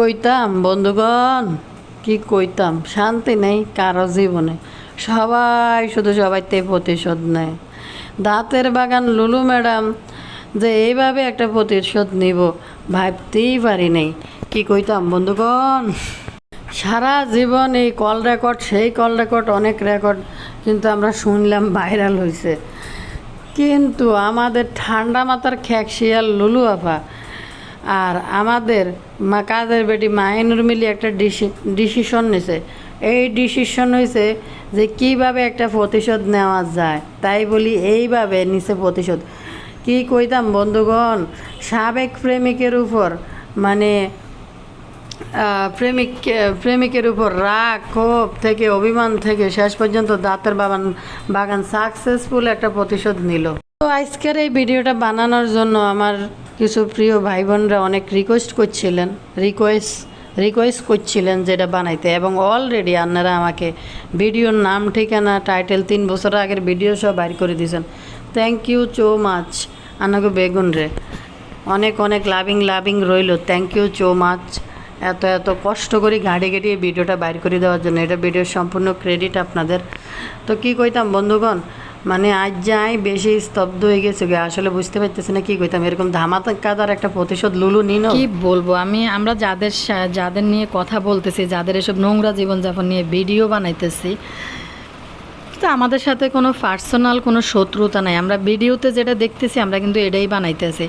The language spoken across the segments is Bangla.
কইতাম, বন্ধুগণ, কি কইতাম? শান্তি নেই কারও জীবনে। সবাই শুধু সবাইতে প্রতিশোধ নেয়। দাঁতের বাগান লুলু ম্যাডাম, যে এইভাবে একটা প্রতিশোধ নিব, ভাবতেই পারি নাই। কি কইতাম, বন্ধুগণ? সারা জীবন এই কল রেকর্ড, সেই কল রেকর্ড, অনেক রেকর্ড কিন্তু আমরা শুনলাম ভাইরাল হয়েছে কিন্তু আমাদের ঠান্ডা মাথার খ্যাকশিয়াল লুলু আপা আর আমাদের মা, কাজের বেটি মাহিনুর মিলি একটা ডিসিশন নিছে। এই ডিসিশন হয়েছে যে কীভাবে একটা প্রতিশোধ নেওয়া যায়। তাই বলি এইভাবে নিছে প্রতিশোধ। কি কইতাম বন্ধুগণ, সাবেক প্রেমিকের উপর মানে প্রেমিক প্রেমিকের উপর রাগ, ক্ষোভ থেকে, অভিমান থেকে শেষ পর্যন্ত দাঁতের বাগান বাগান সাকসেসফুল একটা প্রতিশোধ নিল। তো আজকের এই ভিডিওটা বানানোর জন্য আমার কিছু প্রিয় ভাই বোনরা অনেক রিকোয়েস্ট করছিলেন রিকোয়েস্ট রিকোয়েস্ট করছিলেন যেটা বানাইতে এবং অলরেডি আপনারা আমাকে ভিডিওর নাম, ঠিকানা টাইটেল তিন বছর আগের ভিডিও সব বাইর করে দিয়েছেন। থ্যাংক ইউ চো মাচ আনাকে বেগুন রে। অনেক অনেক লাভিং লাভিং রইল। থ্যাংক ইউ চো মাচ এত এত কষ্ট করে গাড়ি এই ভিডিওটা বাইর করে দেওয়ার জন্য। এটা ভিডিওর সম্পূর্ণ ক্রেডিট আপনাদের। তো কি কইতাম বন্ধুগণ মানে আজ যাই বেশি স্তব্ধ হয়ে গেছে গে। আসলে বুঝতে পারতেছি না কি কইতাম, এরকম ধামাকাদার একটা প্রতিশোধ লুলু নিন। কি বলব, আমি, আমরা যাদের যাদের নিয়ে কথা বলতেছি, যাদের এসব নোংরা জীবনযাপন নিয়ে ভিডিও বানাইতেছি তো আমাদের সাথে কোনো পার্সোনাল কোনো শত্রুতা নাই। আমরা ভিডিওতে যেটা দেখতেছি, আমরা কিন্তু এটাই বানাইতেছি।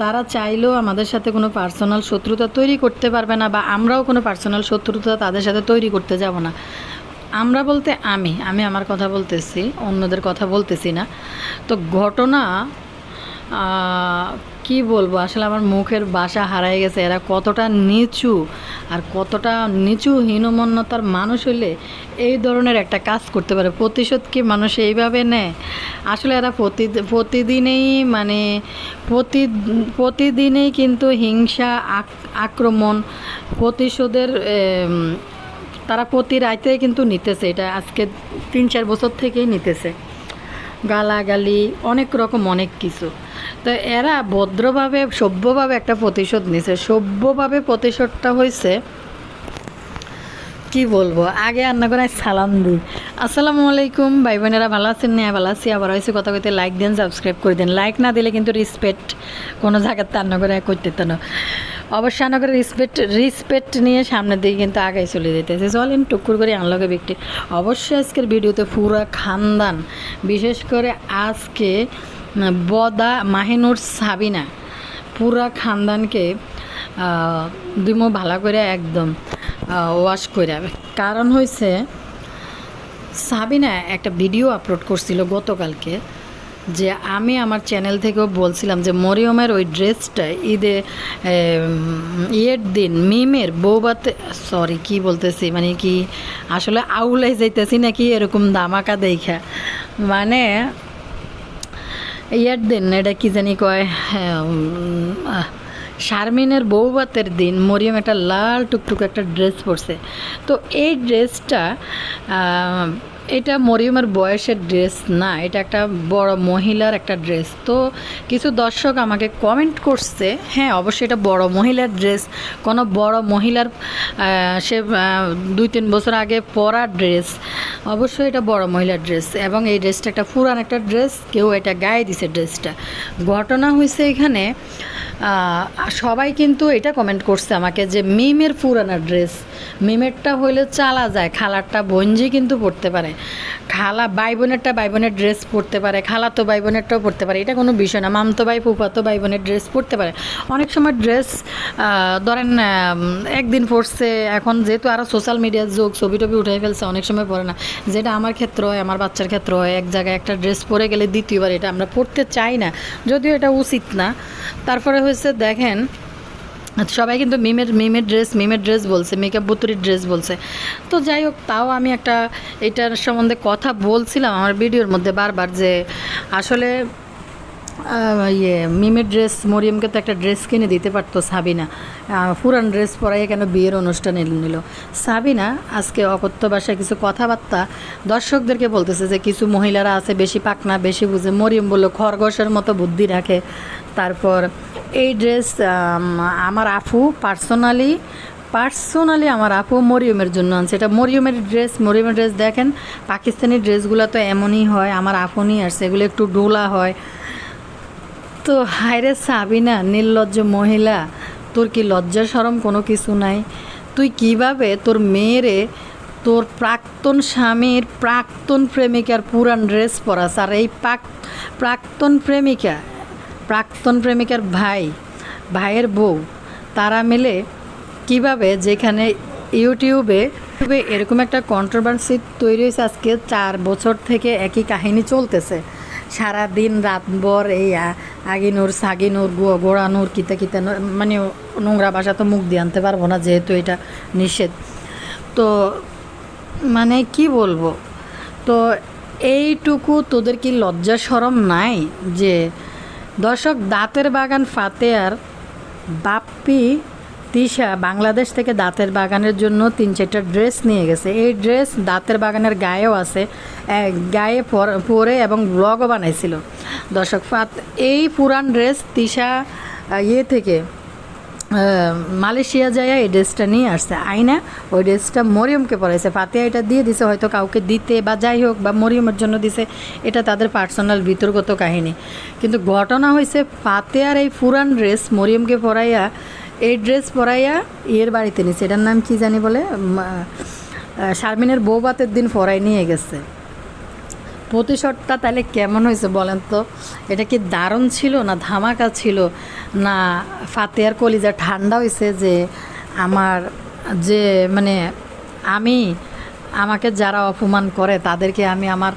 তারা চাইলেও আমাদের সাথে কোনো পার্সোনাল শত্রুতা তৈরি করতে পারবে না, বা আমরাও কোনো পার্সোনাল শত্রুতা তাদের সাথে তৈরি করতে যাব না। আমরা বলতে আমি আমি আমার কথা বলতেছি, অন্যদের কথা বলতেছি না। তো ঘটনা কি বলব, আসলে আমার মুখের বাসা হারাই গেছে। এরা কতটা নিচু আর কতটা নিচু হীনমন্যতার মানুষ হলে এই ধরনের একটা কাজ করতে পারে। প্রতিশোধ কি মানুষ এইভাবে নেয়? আসলে এরা প্রতি, প্রতিদিনেই মানে প্রতি, প্রতিদিনেই কিন্তু হিংসা আক্রমণ, প্রতিশোধের তারা প্রতি রাইতেই কিন্তু নিতেছে, এটা আজকে তিন চার বছর থেকেই নিতেছে। গালাগালি, অনেক রকম, অনেক কিছু। তো এরা ভদ্রভাবে, সভ্যভাবে একটা প্রতিশোধ নিছে। সভ্যভাবে প্রতিশোধটা হয়েছে কি বলব? আগে রান্না করে সালাম দিই। আসসালামু আলাইকুম ভাই বোনেরা ভালো আছেন? না ভালো আছি। আবার হয়েছে কথা কইতে লাইক দেন সাবস্ক্রাইব করে দেন। লাইক না দিলে কিন্তু রেসপেক্ট কোনো জায়গাতে রান্না করে করতে না। অবশ্যই রান্না করে রেসপেক্ট রেসপেক্ট নিয়ে সামনের দিকে কিন্তু আগাই চলে যেতেছে। চলেন টুকুর করে আনলগে ব্যক্তি অবশ্যই আজকের ভিডিওতে পুরা খানদান। বিশেষ করে আজকে বদা মাহিনুর সাবিনা। পুরা খানদানকে দিমো ভালো করে একদম ওয়াশ করে কারণ হয়েছে সাবিনা একটা ভিডিও আপলোড করছিল গতকালকে। যে আমি আমার চ্যানেল থেকেও বলছিলাম যে মরিয়মের ওই ড্রেসটা ঈদে ইয়ের দিন, মিমের, বৌবাতে সরি কি বলতেছি মানে কি আসলে আউলাই যাইতেছি নাকি এরকম দামাকা দেখা মানে ইয়ার দিন, এটা কি জানি কয় শারমিনের বৌবাতের দিন মরিয়ম একটা লাল টুকটুক একটা ড্রেস পরছে। তো এই ড্রেসটা এটা মরিয়মের বয়সের ড্রেস না, এটা একটা বড় মহিলার একটা ড্রেস। তো কিছু দর্শক আমাকে কমেন্ট করছে হ্যাঁ অবশ্যই এটা বড় মহিলার ড্রেস। কোনো বড় মহিলার সে দুই তিন বছর আগে পরা ড্রেস, অবশ্যই এটা বড় মহিলার ড্রেস। এবং এই ড্রেসটা একটা পুরান একটা ড্রেস, কেউ এটা গায়ে দিছে ড্রেসটা। ঘটনা হয়েছে এখানে সবাই কিন্তু এটা কমেন্ট করছে আমাকে যে মিমের পুরানা ড্রেস, মিমেরটা হইলে চালা যায়, খালারটা বঞ্জি কিন্তু পড়তে পারে খালা ভাই বোনেরটা ভাই বোনের ড্রেস পরতে পারে, খালা তো ভাই বোনেরটাও পরতে পারে। এটা কোনো বিষয় না মামতো ভাই ফুফাতো ভাই বোনের ড্রেস পরতে পারে। অনেক সময় ড্রেস ধরেন একদিন পরছে, এখন যেহেতু আরও সোশ্যাল মিডিয়ার যুগ ছবি টবি উঠে ফেলছে, অনেক সময় পরে না। যেটা আমার ক্ষেত্র হয়, আমার বাচ্চার ক্ষেত্রে হয়, এক জায়গায় একটা ড্রেস পরে গেলে দ্বিতীয়বার এটা আমরা পরতে চাই না। যদিও এটা উচিত না। তারপরে হয়েছে, দেখেন সবাই কিন্তু মিমের মিমের ড্রেস মিমের ড্রেস বলছে মেকআপ বুতুরির ড্রেস বলছে। তো যাই হোক, তাও আমি একটা এটার সম্বন্ধে কথা বলছিলাম আমার ভিডিওর মধ্যে বারবার যে আসলে ইয়ে মিমের ড্রেস মরিয়মকে তো একটা ড্রেস কিনে দিতে পারতো সাবিনা। পুরান ড্রেস পরাই কেন বিয়ের অনুষ্ঠানে নিল? সাবিনা আজকে অকথ্য ভাষায় কিছু কথাবার্তা দর্শকদেরকে বলতেছে যে কিছু মহিলারা আছে, বেশি পাকনা, বেশি বুঝে। মরিয়ম বলল, খরগোশের মতো বুদ্ধি রাখে। তারপর এই ড্রেস আমার আফু পার্সোনালি পার্সোনালি আমার আপু মরিয়মের জন্য আনছে। এটা মরিয়মের ড্রেস মরিয়মের ড্রেস দেখেন, পাকিস্তানি ড্রেসগুলো তো এমনই হয়, আমার আপু নিয়ে আসছে, এগুলো একটু ডোলা হয়। তো হায়রে সাবিনা, নির্লজ্জ মহিলা, তোর কি লজ্জা সরম কোনো কিছু নাই? তুই কীভাবে তোর মেয়েরে, তোর প্রাক্তন স্বামীর প্রাক্তন প্রেমিকার পুরান ড্রেস পরাস? আর এই পাক, প্রাক্তন প্রেমিকা, প্রাক্তন প্রেমিকার ভাই, ভাইয়ের বউ, তারা মিলে কীভাবে যেখানে ইউটিউবে এরকম একটা কন্ট্রোভার্সি তৈরি হয়েছে আজকে চার বছর থেকে একই কাহিনী চলতেছে। সারা দিন রাতভর এই, আ- আগিনুর, সাগিনুর গোড়ানুর, কিতা কিতা মানে নোংরা ভাষা তো মুখ দিয়ে আনতে পারব না, যেহেতু এটা নিষেধ। তো মানে কি বলব? তো এইটুকু তোদের কি লজ্জা সরম নাই যে দর্শক, দাঁতের বাগান ফাতেয়ার বাপ্পি তিশা বাংলাদেশ থেকে দাঁতের বাগানের জন্য তিন চারটা ড্রেস নিয়ে গেছে। এই ড্রেস দাঁতের বাগানের গায়েও আছে গায়ে পর- এবং ব্লগও বানাইছিল। দর্শক ফাত এই পুরান ড্রেস তিশা ইয়ে থেকে মালয়েশিয়া যায় এই ড্রেসটা নিয়ে আসছে। আইনা, ওই ড্রেসটা মরিয়মকে পরাইছে। ফাতিয়া এটা দিয়ে দিছে, হয়তো কাউকে দিতে বা যাই হোক বা মরিয়মের জন্য দিছে, এটা তাদের পার্সোনাল বিতর্গত কাহিনী। কিন্তু ঘটনা হয়েছে ফাতেয়ার এই পুরান ড্রেস মরিয়মকে পরাইয়া এই ড্রেস পরাইয়া ইয়ের বাড়িতে নিছে। এটার নাম কি জানি বলে? শারমিনের বৌবাতের দিন পরাই নিয়ে গেছে। প্রতিশোধটা তাহলে কেমন হয়েছে বলেন তো? এটা কি দারুণ ছিল না ধামাকা ছিল? না ফাতেয়ার কলিজা ঠান্ডা হয়েছে যে আমার যে মানে আমি, আমাকে যারা অপমান করে তাদেরকে আমি আমার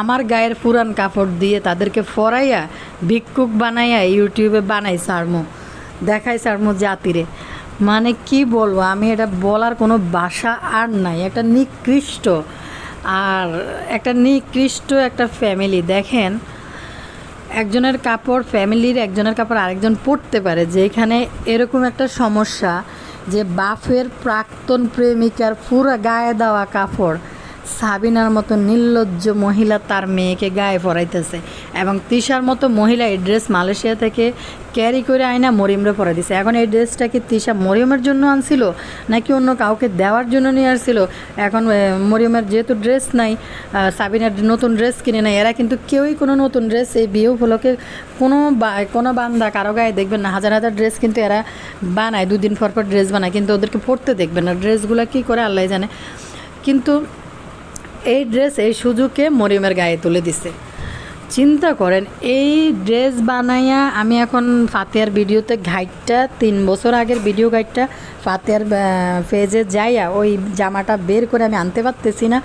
আমার গায়ের পুরান কাপড় দিয়ে তাদেরকে ফরাইয়া ভিক্ষুক বানাইয়া ইউটিউবে বানাই সারমু। দেখাই সারমু জাতিরে। মানে কি বলব, আমি এটা বলার কোনো বাসা আর নাই, একটা নিকৃষ্ট। আর একটা নিকৃষ্ট একটা ফ্যামিলি দেখেন, একজনের কাপড় ফ্যামিলির একজনের কাপড় আরেকজন পরতে পারে, যেখানে এরকম একটা সমস্যা যে বাফের প্রাক্তন প্রেমিকার পুরো গায়ে দেওয়া কাপড়। সাবিনার মতো নির্লজ্জ মহিলা তার মেয়েকে গায়ে পরাইতেছে এবং তিশার মতো মহিলা এই ড্রেস মালয়েশিয়া থেকে ক্যারি করে আয়না মরিয়মরে পরাই দিছে। এখন এই ড্রেসটা কি তিশা মরিয়মের জন্য আনছিল নাকি অন্য কাউকে দেওয়ার জন্য নিয়ে আসছিল? এখন মরিয়মের যেহেতু ড্রেস নাই সাবিনার নতুন ড্রেস কিনে নেয়, এরা কিন্তু কেউই কোনো নতুন ড্রেস এই বিয়ে উপলক্ষে কোনো কোনো বান্দা কারও গায়ে দেখবেন না। হাজার হাজার ড্রেস কিন্তু এরা বানায়, দুদিন পর পর ড্রেস বানায়, কিন্তু ওদেরকে পরতে দেখবেন না। ড্রেসগুলো কী করে আল্লাহ জানে। কিন্তু এই ড্রেস, এই সুযোগে মরিয়মের গায়ে তুলে দিছে। চিন্তা করেন, এই ড্রেস বানাইয়া আমি এখন ফাতেয়ার ভিডিওতে ঘাইটটা, তিন বছর আগের ভিডিও গাইডটা ফাতেয়ার পেজে যাইয়া ওই জামাটা বের করে আমি আনতে পারতেছি না।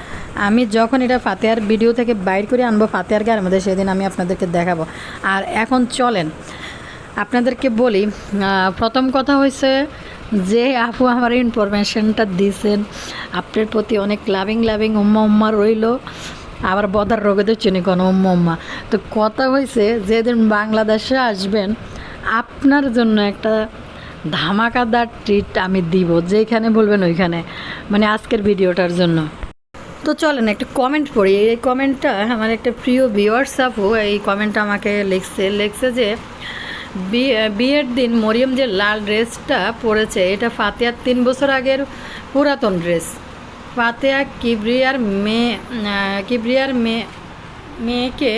আমি যখন এটা ফাতেয়ার ভিডিও থেকে বাইর করে আনব, ফাতেয়ার গায়ের মধ্যে সেদিন আমি আপনাদেরকে দেখাবো। আর এখন চলেন, আপনাদেরকে বলি প্রথম কথা হয়েছে যে আপু আমার ইনফরমেশনটা দিয়েছেন আপনার প্রতি অনেক লাভিং লাভিং উম্মা উম্মা রইল। আবার বদার রোগেদের চিনি কোনো উম্মা উম্মা। তো কথা হয়েছে যেদিন বাংলাদেশে আসবেন, আপনার জন্য একটা ধামাকাদার ট্রিট আমি দিব, যেখানে বলবেন ওইখানে মানে আজকের ভিডিওটার জন্য। তো চলেন একটা কমেন্ট পড়ি। এই কমেন্টটা আমার একটা প্রিয় ভিওয়ার্স আপু, এই কমেন্টটা আমাকে লিখছে লিখছে যে বিয়ের দিন মরিয়ম যে লাল ড্রেসটা পরেছে, এটা ফাতেয়ার তিন বছর আগের পুরাতন ড্রেস। ফাতেয়া কিবরিয়ার মেয়ে কিবরিয়ার মেয়ে মেয়েকে,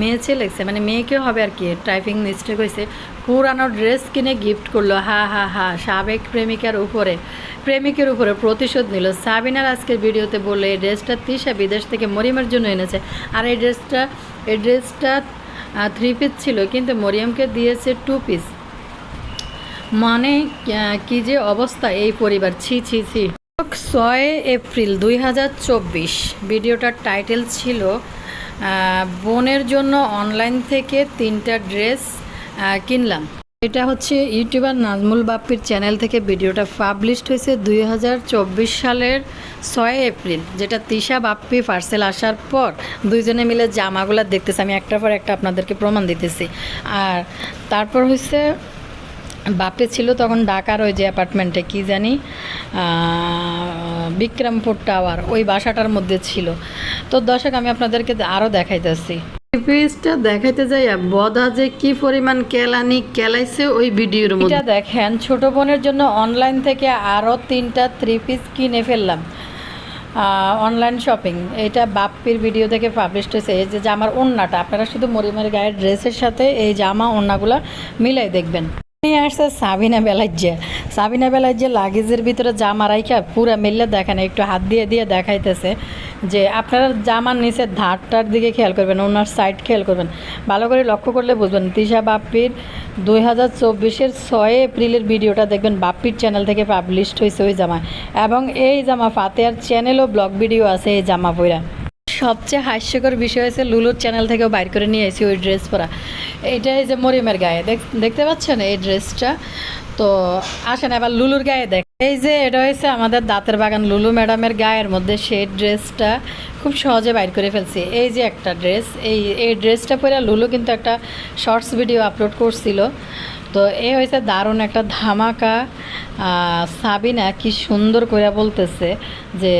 মেয়ে ছেলে লিখছে মানে মেয়েকে হবে আর কি, টাইপিং মিস্টেক হয়েছে। পুরানো ড্রেস কিনে গিফট করল, হা হা হা, সাবেক প্রেমিকার উপরে। প্রেমিকের উপরে প্রতিশোধ নিল। সাবিনার আজকের ভিডিওতে বলল, এই ড্রেসটা তিশা বিদেশ থেকে মরিয়মের জন্য এনেছে। আর এই ড্রেসটা এই ড্রেসটা থ্রি পিস ছিল, কিন্তু মরিয়মকে দিয়েছে টু পিস মানে কি যে অবস্থা এই পরিবার। ছি ছি ছি। ছয় এপ্রিল দুই হাজার চব্বিশ, ভিডিওটার টাইটেল ছিল বোনের জন্য অনলাইন থেকে তিনটা ড্রেস কিনলাম। এটা হচ্ছে ইউটিউবার নাজমুল বাপ্পির চ্যানেল থেকে ভিডিওটা পাবলিশড হয়েছে দুই হাজার চব্বিশ সালের ছয় এপ্রিল, যেটা তিশা বাপ্পি পার্সেল আসার পর দুইজনে মিলে জামাগুলো দেখতেছে। আমি একটার পর একটা আপনাদেরকে প্রমাণ দিতেছি। আর তারপর হচ্ছে বাপে ছিল তখন ঢাকার ওই যে অ্যাপার্টমেন্টে, কি জানি বিক্রমপুর টাওয়ার, ওই বাসাটার মধ্যে ছিল। তো দর্শক, আমি আপনাদেরকে আরও দেখাইতেছি। পিসটা দেখাইতে যাই বদা যে কি পরিমাণ কেলানি কেলাইছে ওই ভিডিওর এটা দেখেন ছোট বোনের জন্য অনলাইন থেকে আরও তিনটা থ্রি পিস কিনে ফেললাম অনলাইন শপিং এটা বাপ্পির ভিডিও থেকে পাবলিশ হয়েছে এই যে জামার ওড়নাটা আপনারা শুধু মরিমারি গায়ের ড্রেসের সাথে এই জামা ওড়নাগুলো মিলাই দেখবেন নিয়ে আসছে সাবিনা বেলাজ্জে সাবিনা বেলায় যে লাগেজের ভিতরে জামা রাইখা পুরা মিললে দেখেন, একটু হাত দিয়ে দিয়ে দেখাইতেছে যে আপনারা জামার নিচে ধারটার দিকে খেয়াল করবেন, ওনার সাইড খেয়াল করবেন। ভালো করে লক্ষ্য করলে বুঝবেন তিশা বাপ্পির দুই হাজার চব্বিশের ছয় এপ্রিলের ভিডিওটা দেখবেন বাপ্পির চ্যানেল থেকে পাবলিশড হয়েছে ওই জামা এবং এই জামা ফাতেহার চ্যানেলও ব্লগ ভিডিও আছে এই জামা পইরা। সবচেয়ে হাস্যকর বিষয় হয়েছে লুলুর চ্যানেল থেকেও বাইর করে নিয়ে এসেছি ওই ড্রেস পরা। এইটাই যে মরিমের গায়ে। দেখ- দেখতে পাচ্ছেন এই ড্রেসটা তো আসেন, এবার লুলুর গায়ে দেখ। এই যে এটা হয়েছে আমাদের দাঁতের বাগান, লুলু ম্যাডামের গায়ের মধ্যে সেই ড্রেসটা খুব সহজে বাইর করে ফেলছি। এই যে একটা ড্রেস, এই এই ড্রেসটা পরে লুলু কিন্তু একটা শর্টস ভিডিও আপলোড করছিল। তো এ হয়েছে দারুণ একটা ধামাকা সাবিনা কি সুন্দর করে বলতেছে যে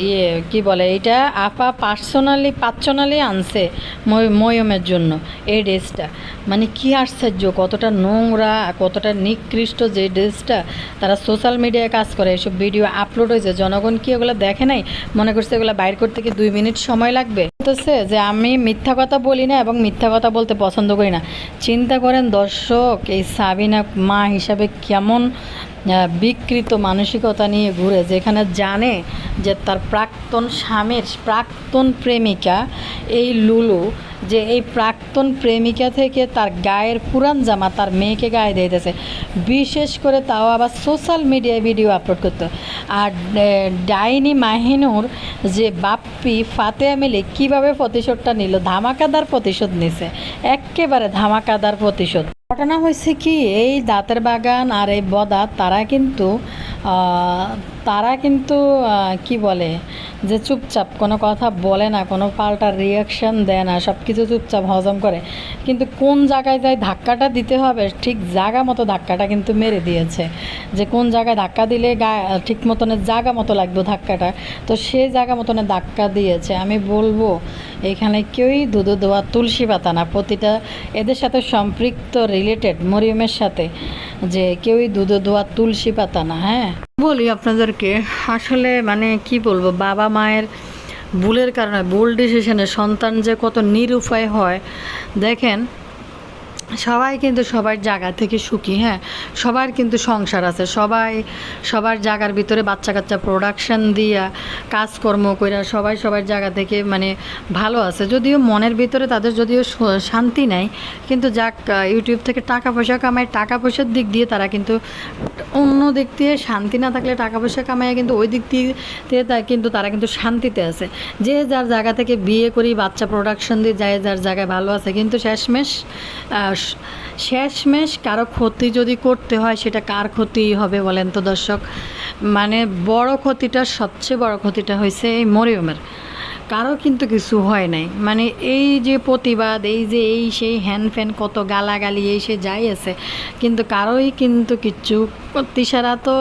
ইয়ে কি বলে এটা আপা পার্সোনালি পার্সোনালি আনছে ময়- ময়মের জন্য এই ড্রেসটা। মানে কি আশ্চর্য, কতটা নোংরা, কতটা নিকৃষ্ট যে ড্রেসটা। তারা সোশ্যাল মিডিয়ায় কাজ করে, এসব ভিডিও আপলোড হয়েছে। জনগণ কি ওগুলো দেখে নাই? মনে করছে এগুলো বাইর করতে কি দুই মিনিট সময় লাগবে? বলতেছে যে আমি মিথ্যা কথা বলি না এবং মিথ্যা কথা বলতে পছন্দ করি না। চিন্তা করেন দর্শক, এই সাবিনা মা হিসাবে কেমন বিকৃত মানসিকতা নিয়ে ঘুরে, যেখানে জানে যে তার প্রাক্তন স্বামীর প্রাক্তন প্রেমিকা এই লুলু, যে এই প্রাক্তন প্রেমিকা থেকে তার গায়ের পুরান জামা তার মেয়েকে গায়ে দিয়েছে। বিশেষ করে তাও আবার সোশ্যাল মিডিয়ায় ভিডিও আপলোড করতো। আর ডাইনি মাহিনুর যে বাপ্পি ফাতেহা মিলে কীভাবে প্রতিশোধটা নিল, ধামাকাদার প্রতিশোধ নিছে, একেবারে ধামাকাদার প্রতিশোধ। ঘটনা হয়েছে কি এই দাঁতের বাগান আর এই বদা তারা কিন্তু তারা কিন্তু কি বলে, যে চুপচাপ, কোনো কথা বলে না, কোনো পাল্টা রিয়াকশান দেয় না সব কিছু চুপচাপ হজম করে। কিন্তু কোন জায়গায় যাই ধাক্কাটা দিতে হবে, ঠিক জায়গা মতো ধাক্কাটা কিন্তু মেরে দিয়েছে। যে কোন জায়গায় ধাক্কা দিলে গা, ঠিক মতনের জায়গা মতো লাগবে ধাক্কাটা, তো সেই জায়গা মতনে ধাক্কা দিয়েছে। আমি বলব, এখানে কেউই দুধু দেওয়া তুলসী পাতা না। প্রতিটা এদের সাথে সম্পৃক্ত রিলেটেড মরিয়মের সাথে, যে কেউই দুধ দোয়া তুলসী পাতা না হ্যাঁ? বলি আপনাদেরকে, আসলে মানে কি বলব, বাবা মায়ের ভুলের কারণে, ভুল ডিসিশনে সন্তান যে কত নিরুপায় হয়, দেখেন সবাই কিন্তু সবার জায়গা থেকে সুখী হ্যাঁ? সবার কিন্তু সংসার আছে। সবাই সবার জায়গার ভিতরে বাচ্চা কাচ্চা প্রোডাকশান দিয়া, কাজকর্ম কইরা সবাই সবার জায়গা থেকে মানে ভালো আছে। যদিও মনের ভিতরে তাদের যদিও শান্তি নাই, কিন্তু যাক ইউটিউব থেকে টাকা পয়সা কামায়, টাকা পয়সার দিক দিয়ে তারা কিন্তু অন্য দিক দিয়ে শান্তি না থাকলে টাকা পয়সা কামায় কিন্তু ওই দিক দিয়ে, তা কিন্তু তারা কিন্তু শান্তিতে আছে। যে যার জায়গা থেকে বিয়ে করি, বাচ্চা প্রোডাকশন দিয়ে যায় যার জায়গায় ভালো আছে, কিন্তু শেষমেশ আহ, শ- শেষমেশ কারও ক্ষতি যদি করতে হয় সেটা কার ক্ষতি হবে বলেন তো দর্শক? মানে বড় ক্ষতিটা সবচেয়ে বড় ক্ষতিটা হয়েছে এই মরিয়মের। কারও কিন্তু কিছু হয় নাই। মানে এই যে প্রতিবাদ এই যে এই সেই হ্যান ফ্যান কত গালাগালি এই সে যাই আছে কিন্তু কারোই কিন্তু কিচ্ছু তিসারা তো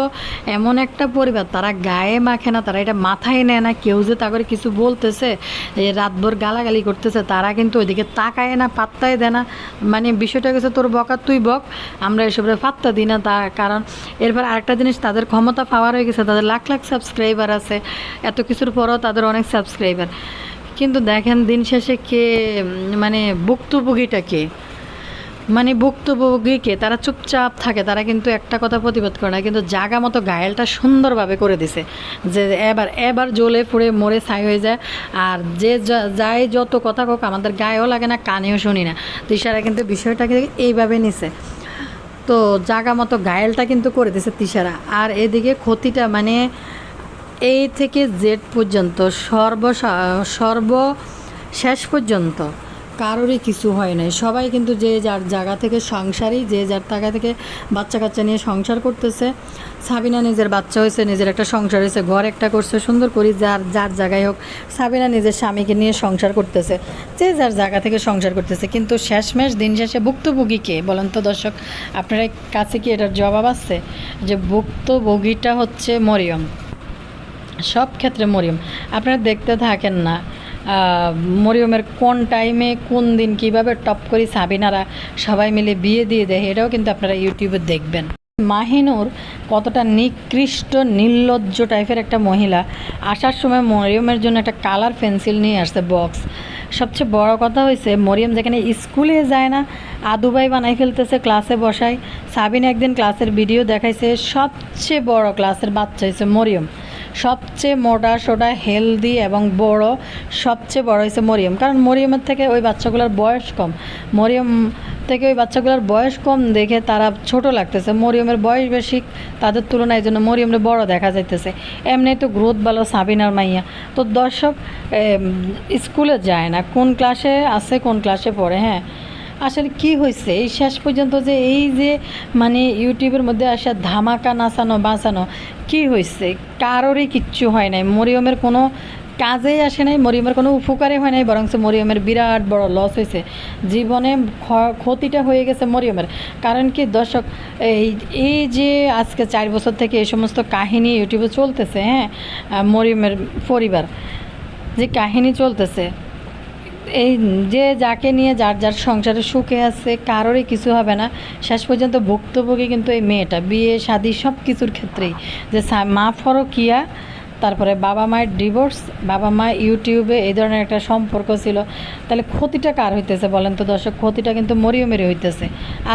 এমন একটা পরিবার, তারা গায়ে মাখে না, তারা এটা মাথায় নেয় না, কেউ যে তা করে কিছু বলতেছে রাতভর গালাগালি করতেছে, তারা কিন্তু ওইদিকে তাকায় না, পাত্তাই দেয় না। মানে বিষয়টা গেছে তোর বকা, তুই বক, আমরা এসবের পাত্তা দিই না তা কারণ এরপর আরেকটা জিনিস, তাদের ক্ষমতা পাওয়ার হয়ে গেছে, তাদের লাখ লাখ সাবস্ক্রাইবার আছে, এত কিছুর পরও তাদের অনেক সাবস্ক্রাইবার কিন্তু দেখেন দিন শেষে কে মানে ভুক্তভোগীটা কে? মানে ভুক্তভোগীকে তারা চুপচাপ থাকে, তারা কিন্তু একটা কথা প্রতিবাদ করে না, কিন্তু জাগা মতো ঘায়েলটা সুন্দরভাবে করে দিছে যে এবার এবার জ্বলে পুড়ে মরে ছাই হয়ে যায়। আর যে যা- যাই যত কথা হোক আমাদের গায়েও লাগে না, কানেও শুনি না। তিশারা কিন্তু বিষয়টাকে এইভাবে নিছে। তো জাগা মতো ঘায়েলটা কিন্তু করে দিছে তিশারা। আর এদিকে ক্ষতিটা মানে এই থেকে জেড পর্যন্ত সর্ব সর্ব শেষ পর্যন্ত কারোরই কিছু হয় নাই। সবাই কিন্তু যে যার জায়গা থেকে সংসারই যে যার জায়গা থেকে বাচ্চা কাচ্চা নিয়ে সংসার করতেছে, সাবিনা নিজের বাচ্চা হয়েছে, নিজের একটা সংসার হয়েছে, ঘর একটা করছে, সুন্দর করি যার যার জায়গায় হোক, সাবিনা নিজের স্বামীকে নিয়ে সংসার করতেছে, যে যার জায়গা থেকে সংসার করতেছে, কিন্তু শেষমেশ, দিন শেষে ভুক্তভোগী কে? বলেন তো দর্শক, আপনার কাছে কি এটার জবাব আছে? যে ভুক্তভোগীটা হচ্ছে মরিয়ম। সব ক্ষেত্রে মরিয়ম। আপনারা দেখতে থাকেন না। মরিয়মের কোন টাইমে কোন দিন কীভাবে টপ করি সাবিনারা সবাই মিলে বিয়ে দিয়ে দেয়, এটাও কিন্তু আপনারা ইউটিউবে দেখবেন। মাহিনুর কতটা নিকৃষ্ট, নির্লজ্জ টাইপের একটা মহিলা। আসার সময় মরিয়মের জন্য একটা কালার পেন্সিল নিয়ে আসছে বক্স সবচেয়ে বড় কথা হয়েছে মরিয়ম যেখানে স্কুলে যায় না আদুবাই বানাই ফেলতেছে ক্লাসে বসায়। সাবিন একদিন ক্লাসের ভিডিও দেখাইছে, সবচেয়ে বড় ক্লাসের বাচ্চা হয়েছে মরিয়ম। সবচেয়ে মোটা, সোটা, হেলদি এবং বড় সবচেয়ে বড় হয়েছে মরিয়ম। কারণ মরিয়মের থেকে ওই বাচ্চাগুলোর বয়স কম। মরিয়ম থেকে ওই বাচ্চাগুলোর বয়স কম দেখে তারা ছোট লাগতেছে। মরিয়মের বয়স বেশি তাদের তুলনায় জন্য মরিয়মের বড় দেখা যাইতেছে। এমনি তো গ্রোথ ভালো, সাবিনার মাইয়া। তো দর্শক স্কুলে যায় না। কোন ক্লাসে আছে, কোন ক্লাসে পড়ে হ্যাঁ? আসলে কি হয়েছে? এই শেষ পর্যন্ত যে এই যে মানে ইউটিউবের মধ্যে আসা ধামাকা নাচানো, বাঁচানো, কি হয়েছে? কারোরই কিচ্ছু হয় নাই। মরিয়মের কোনো কাজেই আসে নাই, মরিয়মের কোনো উপকারে হয় নাই বরং মরিয়মের বিরাট বড় লস হয়েছে। জীবনে ক্ষতিটা হয়ে গেছে মরিয়মের। কারণ কি দর্শক, এই এই যে আজকে চার বছর থেকে এই সমস্ত কাহিনী ইউটিউবে চলতেছে হ্যাঁ মরিয়মের পরিবার, যে কাহিনী চলতেছে এই যে যাকে নিয়ে যার যার সংসারে সুখে আছে, কারোরই কিছু হবে না। শেষ পর্যন্ত ভুক্তভোগী কিন্তু এই মেয়েটা। বিয়ে, শাদি সব কিছুর ক্ষেত্রেই। যে মা ফরকিয়া তারপরে বাবা মায়ের ডিভোর্স বাবা মা ইউটিউবে এই ধরনের একটা সম্পর্ক ছিল। তাহলে ক্ষতিটা কার হইতেছে বলেন তো দর্শক? ক্ষতিটা কিন্তু মরিয়মেরই হইতেছে।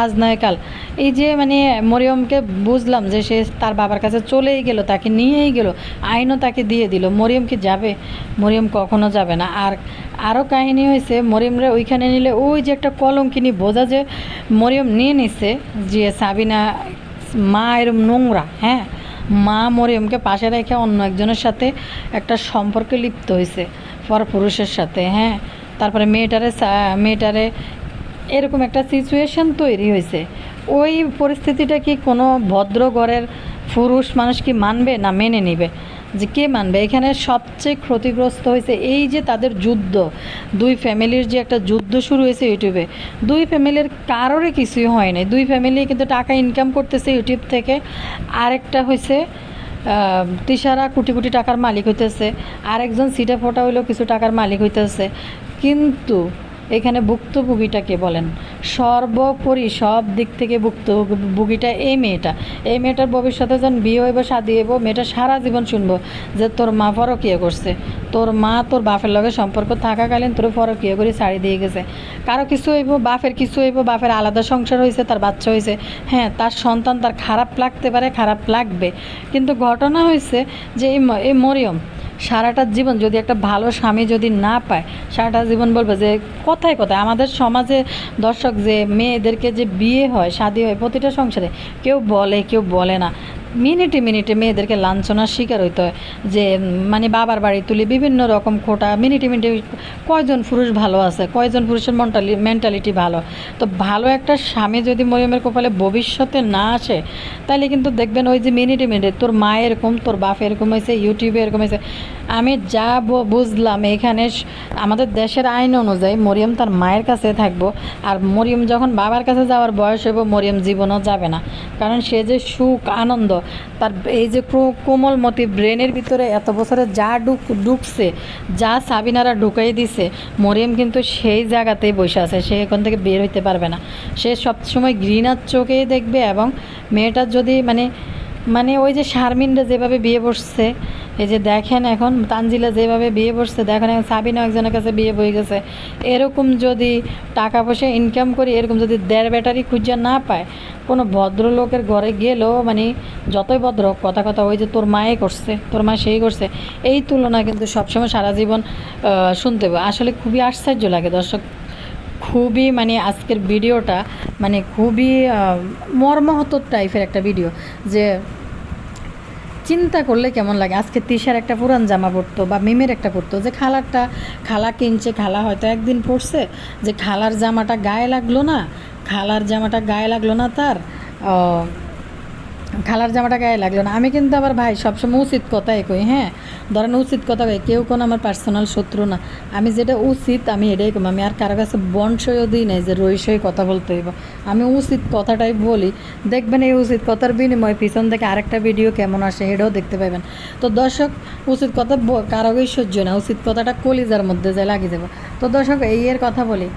আজ নয় কাল। এই যে মানে মরিয়মকে বুঝলাম যে সে তার বাবার কাছে চলেই গেল, তাকে নিয়েই গেল, আইনও তাকে দিয়ে দিল। মরিয়ম কি যাবে? মরিয়ম কখনো যাবে না। আর আরও কাহিনী হয়েছে মরিয়মরে ওইখানে নিলে ওই যে একটা কলঙ্কিনি বোঝা যে মরিয়ম নিয়ে নিছে যে সাবিনা মা এরম নোংরা হ্যাঁ? মা মরিয়মকে পাশে রেখে অন্য একজনের সাথে একটা সম্পর্কে লিপ্ত হয়েছে পরপুরুষের সাথে হ্যাঁ? তারপরে মেয়েটারে মেয়েটারে এরকম একটা সিচুয়েশন তৈরি হয়েছে। ওই পরিস্থিতিটা কি কোনো ভদ্র ঘরের পুরুষ মানুষ কি মানবে না মেনে নেবে? যে কে মানবে? এখানে সবচেয়ে ক্ষতিগ্রস্ত হয়েছে এই যে তাদের যুদ্ধ। দুই ফ্যামিলির যে একটা যুদ্ধ শুরু হয়েছে ইউটিউবে দুই ফ্যামিলির কারোরই কিছুই হয় নাই। দুই ফ্যামিলি কিন্তু টাকা ইনকাম করতেছে ইউটিউব থেকে। আরেকটা হয়েছে তিসারা কোটি কোটি টাকার মালিক হইতেছে। আরেকজন সিটা ফোটা হইলেও কিছু টাকার মালিক হইতেছে। কিন্তু এখানে ভুক্তভোগীটাকে বলেন? সর্বোপরি সব দিক থেকে ভুক্তভোগীটা এই মেয়েটা। এই মেয়েটার ভবিষ্যতে যখন বিয়ে হইব, শাদি হইব, মেয়েটা সারা জীবন শুনব যে তোর মা ফরকিয়ে করছে। তোর মা তোর বাপের লগে সম্পর্ক থাকাকালীন তোর ফরকিয়ে করে শাড়ি দিয়ে গেছে। কারও কিছু হইব, বাপের কিছু হইব, বাপের আলাদা সংসার হয়েছে তার বাচ্চা হয়েছে হ্যাঁ তার সন্তান তার খারাপ লাগতে পারে, খারাপ লাগবে। কিন্তু ঘটনা হয়েছে যে এই এই মরিয়ম সারাটা জীবন যদি একটা ভালো স্বামী যদি না পায়, সারাটা জীবন বলবে যে কথায় কথায়, আমাদের সমাজে দর্শক যে মেয়েদেরকে যে বিয়ে হয়, শাদি হয় প্রতিটা সংসারে, কেউ বলে কেউ বলে না। মিনিটে মিনিটে মেয়েদেরকে লাঞ্ছনার শিকার হইতে হয়। যে মানে বাবার বাড়ি তুলি বিভিন্ন রকম খোটা, মিনিটে মিনিটে কয়জন পুরুষ ভালো আছে, কয়জন পুরুষের মেন্টালি মেন্টালিটি ভালো? তো ভালো একটা স্বামী যদি মরিয়মের কপালে ভবিষ্যতে না আসে তাহলে কিন্তু দেখবেন ওই যে মিনিটে মিনিটে তোর মা এরকম, তোর বাপ এরকম হয়েছে ইউটিউবে এরকম হয়েছে আমি যা বুঝলাম এখানে আমাদের দেশের আইন অনুযায়ী মরিয়ম তার মায়ের কাছে থাকব, আর মরিয়ম যখন বাবার কাছে যাওয়ার বয়স হইব, মরিয়ম জীবনও যাবে না। কারণ সে যে সুখ, আনন্দ তার এই যে কোমল কোমলমতি ব্রেনের ভিতরে এত বছরে যা ডুক ঢুকছে যা সাবিনারা ঢুকাই দিছে, মরিয়ম কিন্তু সেই জায়গাতেই বসে আছে, সে এখান থেকে বের হইতে পারবে না। সে সবসময় ঘৃণার চোখেই দেখবে এবং মেয়েটার যদি মানে মানে ওই যে শারমিনরা যেভাবে বিয়ে বসছে, এই যে দেখেন এখন, তানজিলা যেভাবে বিয়ে বসছে, দেখেন এখন সাবিনা একজনের কাছে বিয়ে বয়ে গেছে। এরকম যদি টাকা পয়সা ইনকাম করি, এরকম যদি দেড় ব্যাটারি খুঁজে না পায়, কোনো ভদ্রলোকের ঘরে গেলেও মানে যতই ভদ্র কথা কথা ওই যে তোর মায়ে করছে, তোর মা সেই করছে, এই তুলনায় কিন্তু সবসময় সারা জীবন শুনতে আসলে খুবই আশ্চর্য লাগে দর্শক। খুবই মানে আজকের ভিডিওটা মানে খুবই মর্মাহত টাইপের একটা ভিডিও যে চিন্তা করলে কেমন লাগে? আজকে তিশার একটা পুরান জামা পরতো বা মিমের একটা পরতো যে খালারটা, খালা কিনছে, খালা হয়তো একদিন পরছে যে খালার জামাটা গায়ে লাগল না, খালার জামাটা গায়ে লাগল না তার খালার জামাটা গায়ে লাগল না। আমি কিন্তু আবার ভাই সবসময় উচিত কথাই কই হ্যাঁ? ধরেন উচিত কথা কই কেউ কোনো আমার পার্সোনাল শত্রু না। আমি যেটা উচিত, আমি এটাই কম। আমি আর কারও কাছে বংশও দিই নাই যে রইসই কথা বলতে হইব। আমি উচিত কথাটাই বলি। দেখবেন এই উচিত কথার বিনিময়ে পিছন থেকে আরেকটা ভিডিও কেমন আসে এটাও দেখতে পাবেন তো দর্শক, উচিত কথা কারোই সহ্য না। উচিত কথাটা কলিজার মধ্যে যায় লাগিয়ে যাব। তো দর্শক, এই এর কথা বলি।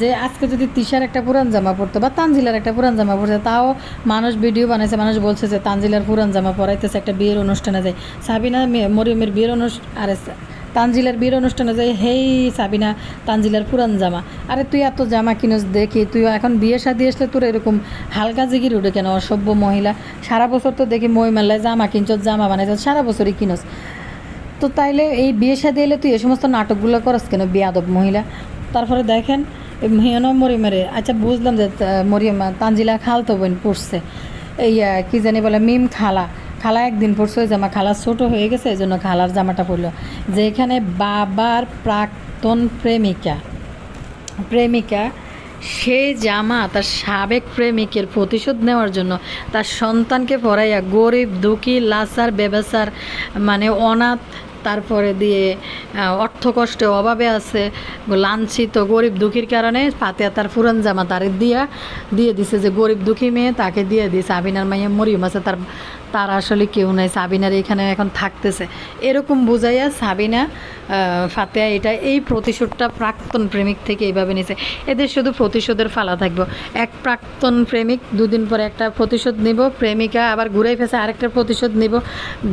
যে আজকে যদি তিশার একটা পুরান জামা পরতো বা তানজিলার একটা পুরান জামা পরছে তাও মানুষ ভিডিও বানাইছে, মানুষ বলছে যে তানজিলার পুরান জামা পরাইতেছে, একটা বিয়ের অনুষ্ঠানে যায়। সাবিনা মরিয়মের বিয়ের অনুষ্ঠান আরে তানজিলার বিয়ের অনুষ্ঠানে যাই হেই সাবিনা, তানজিলার পুরান জামা। আরে তুই এত জামা কিনস দেখি তুই এখন বিয়ে শাদি আসলে তোর এরকম হালকা জিগির উঠে কেন, অসভ্য মহিলা? সারা বছর তো দেখি মই মেলায় জামা কিনছ, জামা বানাইছ, সারা বছরই কিনস। তো তাইলে এই বিয়ে শাদি এলে তুই এই সমস্ত নাটকগুলো করস কেন, বিয়াদব মহিলা? তারপরে দেখেন হিয়ন মরিমেরে আচ্ছা বুঝলাম যে আহ, মরিয়ম তানজিলা খাল তো বোন পড়ছে। এই কি জানি বলে মিম খালা। খালা একদিন পড়ছে জামা খালা ছোট হয়ে গেছে এই জন্য খালার জামাটা পরলো যে এখানে বাবার প্রাক্তন প্রেমিকা। প্রেমিকা সে জামা তার সাবেক প্রেমিকের প্রতিশোধ নেওয়ার জন্য তার সন্তানকে পড়াইয়া গরিব দুঃখী লাচার বেবেচার মানে অনাথ তারপরে দিয়ে অর্থ কষ্টে অভাবে আছে, লাঞ্ছিত, গরিব দুঃখীর কারণে ফাতেয়া তার ফুরন জামা তারে দিয়া, দিয়ে দিছে যে গরিব দুঃখী মেয়ে তাকে দিয়ে দিছে। আবিনার মাইয়া মরিয়ম আছে, তার তার আসলে কেউ নাই, সাবিনার এখানে এখন থাকতেছে। এরকম বুঝাইয়া সাবিনা ফাতেয়া এটা এই প্রতিশোধটা প্রাক্তন প্রেমিক থেকে এইভাবে নিছে। এদের শুধু প্রতিশোধের ফালা থাকব। এক প্রাক্তন প্রেমিক, দুদিন পরে একটা প্রতিশোধ নিব, প্রেমিকা আবার ঘুরে ফেসে আরেকটা প্রতিশোধ নিব।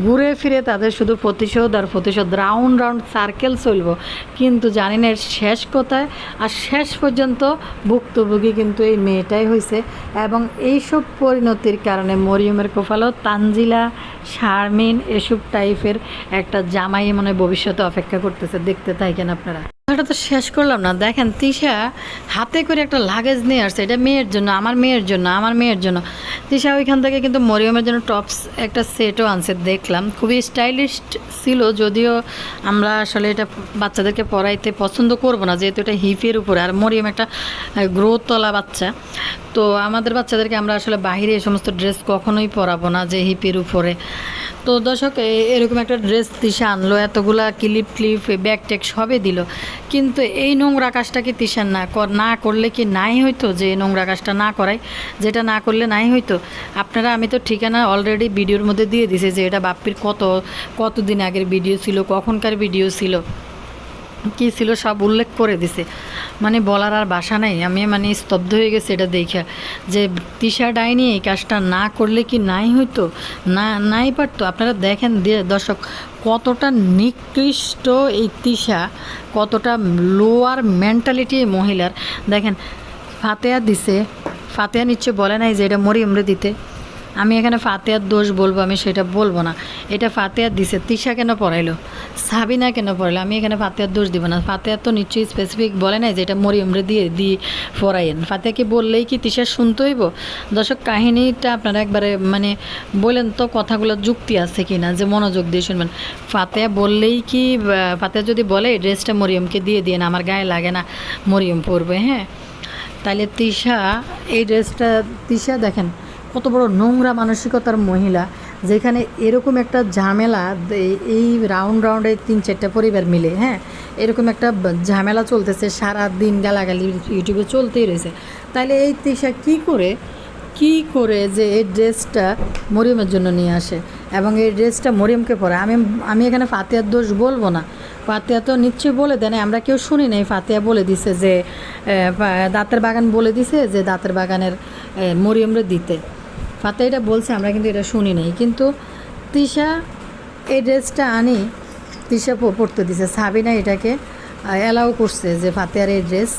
ঘুরে ফিরে তাদের শুধু প্রতিশোধ আর প্রতিশোধ রাউন্ড রাউন্ড সার্কেল চলবো। কিন্তু জানি না এর শেষ কোথায়, আর শেষ পর্যন্ত ভুক্তভোগী কিন্তু এই মেয়েটাই হয়েছে এবং এইসব পরিণতির কারণে মরিয়মের কোফালো তানজিলা শারমিন এসব টাইপের একটা জামাই মনে ভবিষ্যতে অপেক্ষা করতেছে। দেখতে তাই কেন আপনারা। এটা তো শেষ করলাম না। দেখেন, তিশা হাতে করে একটা লাগেজ নিয়ে আসছে। এটা মেয়ের জন্য, আমার মেয়ের জন্য, আমার মেয়ের জন্য। তিশা ওইখান থেকে কিন্তু মরিয়মের জন্য টপস একটা সেটও আনছে, দেখলাম। খুবই স্টাইলিশ ছিল, যদিও আমরা আসলে এটা বাচ্চাদেরকে পড়াইতে পছন্দ করব না, যেহেতু এটা হিপের উপরে। আর মরিয়ম একটা গ্রোথ তোলা বাচ্চা। তো আমাদের বাচ্চাদেরকে আমরা আসলে বাইরে এই সমস্ত ড্রেস কখনোই পরাবো না যে হিপের উপরে। তো দর্শক এরকম একটা ড্রেস তিশা আনলো, এতগুলা ক্লিপ ক্লিপ ব্যাগ ট্যাগ সবই দিল। কিন্তু এই নোংরা কাজটা কি তিশার না? না করলে কি নাই হইতো যে নোংরা কাজটা না করাই যেটা না করলে নাই হইতো? আপনারা, আমি তো ঠিকানা অলরেডি ভিডিওর মধ্যে দিয়ে দিছে যে এটা বাপ্পির কত, কতদিন আগের ভিডিও ছিল, কখনকার ভিডিও ছিল। কী ছিল সব উল্লেখ করে দিছে। মানে বলার আর বাসা নাই। আমি মানে স্তব্ধ হয়ে গেছে এটা দেখে। যে তিশা ডাইনি এই কাজটা না করলে কি নাই হইতো? না, নাই পারতো? আপনারা দেখেন দর্শক, কতটা নিকৃষ্ট এই তিশা, কতটা লোয়ার মেন্টালিটি মহিলার। দেখেন ফাতেয়া দিছে। ফাতেয়া নিচ্ছে বলে নাই যে এটা মরিয়মরে দিতে। আমি এখানে ফাতেয়ার দোষ বলব, আমি সেটা বলব না। এটা ফাতেয়ার দিছে, তিশা কেন পড়াইলো? সাবিনা কেন পড়াইলো? আমি এখানে ফাতেয়ার দোষ দিব না। ফাতেয়ার তো নিশ্চয়ই স্পেসিফিক বলে নাই যে এটা মরিয়মরে দিয়ে দিয়ে পড়াইয়েন। ফাতেয়াকে বললেই কি তিশা শুনতে হইব? দর্শক, কাহিনীটা আপনারা একবারে মানে বলেন তো, কথাগুলো যুক্তি আছে কি না যে মনোযোগ দিয়ে শুনবেন। ফাতেয়া বললেই কি ফাতেয়া যদি বলে ড্রেসটা মরিয়মকে দিয়ে দিয়ে আমার গায়ে লাগে না, মরিয়ম পরবে। হ্যাঁ? তাহলে তিশা, এই ড্রেসটা তিশা দেখেন কত বড় নোংরা মানসিকতার মহিলা, যেখানে এরকম একটা ঝামেলা, এই রাউন্ড রাউন্ডে তিন চারটা পরিবার মিলে হ্যাঁ? এরকম একটা ঝামেলা চলতেছে সারা দিন গালাগালি ইউটিউবে চলতেই রয়েছে। তাহলে এই তিশা কি করে কি করে যে এই ড্রেসটা মরিয়মের জন্য নিয়ে আসে এবং এই ড্রেসটা মরিয়মকে পরে? আমি আমি এখানে ফাতেহার দোষ বলব না। ফাতেহা তো নিশ্চয়ই বলে দেন আমরা কেউ শুনি নাই। ফাতেহা বলে দিছে যে দাঁতের বাগান বলে দিছে যে, দাঁতের বাগানের মরিয়মরে দিতে। ফাতে এটা বলছে, আমরা কিন্তু এটা শুনি নাই। কিন্তু তিশা এই ড্রেসটা আনি তৃষা প- পরতে দিছে। সাবিনা এটাকে অ্যালাউ করছে যে ফাতেহার এই ড্রেস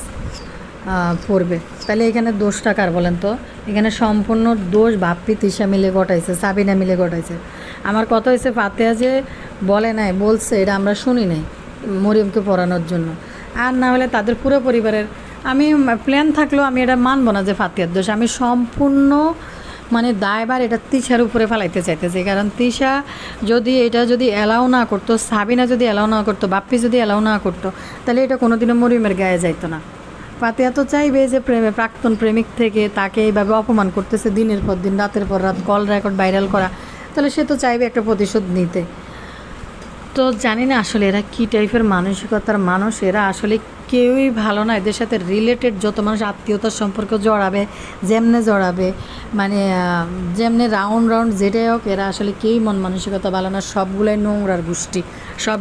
পরবে। তাহলে এখানে দোষটা কার বলেন তো? এখানে সম্পূর্ণ দোষ বাপ্পি তিশা মিলে ঘটাইছে, সাবিনা মিলে ঘটাইছে। আমার কথা হয়েছে ফাতেহা যে বলে নাই, বলছে, এটা আমরা শুনি নাই মরিয়মকে পড়ানোর জন্য। আর না হলে তাদের পুরো পরিবারের আমি প্ল্যান থাকলেও আমি এটা মানবো না যে ফাতেহার দোষ। আমি সম্পূর্ণ মানে দায়বার এটা তিশার উপরে ফেলাইতে চাইতেছে। কারণ তিশা যদি এটা যদি অ্যালাউ না করতো, সাবিনা যদি অ্যালাউ না করতো, বাপ্পি যদি অ্যালাউ না করতো, তাহলে এটা কোনোদিনও মরিমের গায়ে যাইতো না। পাতিয়া তো চাইবে যে প্রেমে, প্রাক্তন প্রেমিক থেকে তাকে এইভাবে অপমান করতেছে দিনের পর দিন, রাতের পর রাত, কল রেকর্ড ভাইরাল করা। তাহলে সে তো চাইবে একটা প্রতিশোধ নিতে। তো জানি না আসলে এরা কী টাইপের মানসিকতার মানুষ, এরা আসলে কেউই ভালো না। এদের সাথে রিলেটেড যত মানুষ আত্মীয়তার সম্পর্ক জড়াবে, যেমনে জড়াবে মানে যেমনে রাউন্ড রাউন্ড যেটাই হোক, এরা আসলে কেউই মন মানসিকতা ভালো না। সবগুলোই নোংরার গোষ্ঠী। সব